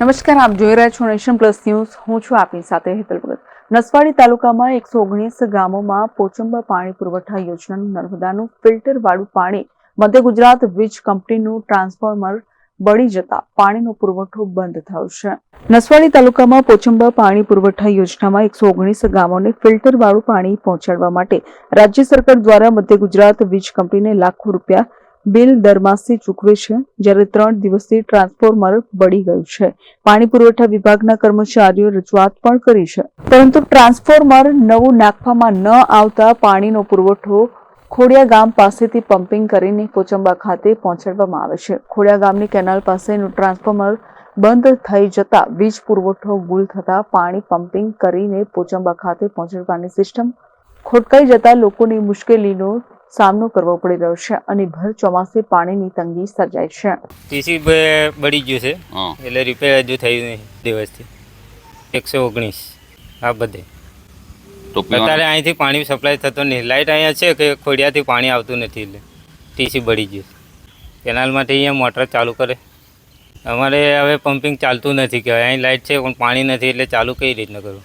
નમસ્કાર, આપ જોઈ રહ્યા છો નેશન પ્લસ ન્યૂઝ. હું છું આપની સાથે હેતલ ભગત. નસવાડી તાલુકામાં એકસો ઓગણીસ ગામોમાં પોચંબા પાણી પુરવઠા યોજનાનું નર્મદાનું ફિલ્ટર વાળું પાણી મધ્ય ગુજરાત વીજ કંપનીનું ટ્રાન્સફોર્મર બળી જતા પાણીનો પુરવઠો બંધ થયો છે. નસવાડી તાલુકામાં પોચંબા પાણી પુરવઠા યોજનામાં એકસો ઓગણીસ ગામોને ફિલ્ટર વાળું પાણી પહોંચાડવા માટે રાજ્ય સરકાર દ્વારા મધ્ય ગુજરાત વીજ કંપનીને લાખો રૂપિયા બિલ દરમાસી ચૂકવે છે, જ્યારે ત્રણ દિવસથી ટ્રાન્સફોર્મર બળી ગયું છે. પાણી પુરવઠા વિભાગના કર્મચારીઓ રજૂઆત પણ કરી છે. પરંતુ ટ્રાન્સફોર્મર નવું નાખવામાં ન આવતા પાણીનો પુરવઠો ખોડિયા ગામ પાસેથી પમ્પિંગ કરીને પોચંબા ખાતે પહોંચાડવામાં આવે છે. ખોડિયા ગામની કેનાલ પાસેનું ટ્રાન્સફોર્મર બંધ થઈ જતા વીજ પુરવઠો ગુલ થતા પાણી પમ્પિંગ કરીને પોચંબા ખાતે પહોંચાડવાની સિસ્ટમ ખોટકાઈ જતા લોકોની મુશ્કેલીનો સામનો કરવો પડી રહ્યો છે અને ભર ચોમાસે પાણીની તંગી સર્જાય છે. ટીસી બળી ગયું છે. એટલે રિપેર હજુ થયું નહીં દિવસથી. એકસો ઓગણીસ. આ બધે. અત્યારે અહીંથી પાણી સપ્લાય થતો નહીં. લાઇટ અહીંયા છે કે ખોડિયાથી પાણી આવતું નથી એટલે. ટીસી બળી ગયું કેનાલમાંથી અહીંયા મોટર ચાલુ કરે. અમારે હવે પમ્પિંગ ચાલતું નથી કે અહીં લાઇટ છે પણ પાણી નથી એટલે ચાલુ કઈ રીતના કરું